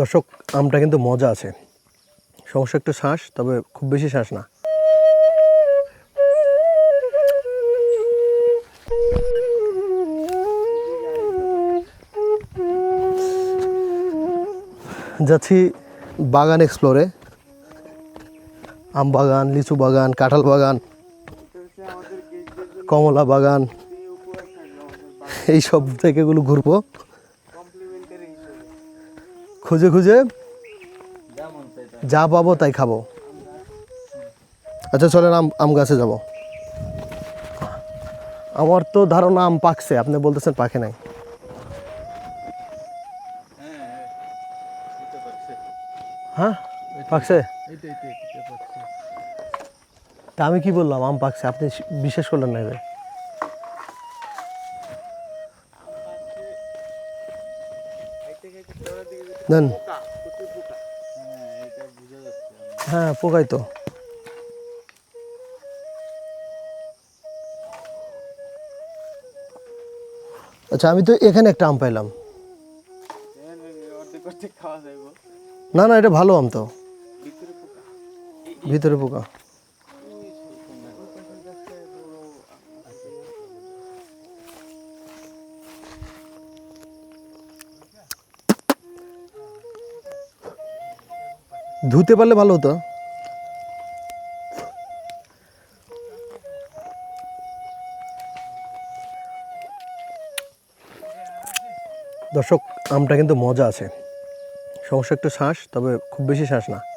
দর্শক, আমটা কিন্তু মজা আছে। সমস্যা একটু শ্বাস, তবে খুব বেশি শ্বাস না। যাচ্ছি বাগান এক্সপ্লোরে আম বাগান, লিচু বাগান, কাঁঠাল বাগান, কমলা বাগান এই সব জায়গাগুলো ঘুরবো। খুঁজে খুঁজে যা পাবো তাই খাব। আচ্ছা চলেন আম আম গাছে যাব। আমার তো ধারণা আম পাকছে, আপনি বলতেছেন পাকে নাই। হ্যাঁ পাকছে? তা আমি কি বললাম, আম পাকছে, আপনি বিশ্বাস করলেন না এবার দেন। হ্যাঁ পোকাই তো। আচ্ছা আমি তো এখানে একটা আম পাইলাম। না না, এটা ভালো আম তো। ভিতরে পোকা। ধুতে পারলে ভালো হতো। দর্শক, আমটা কিন্তু মজা আছে। সমস্যা একটু শ্বাস, তবে খুব বেশি শ্বাস না।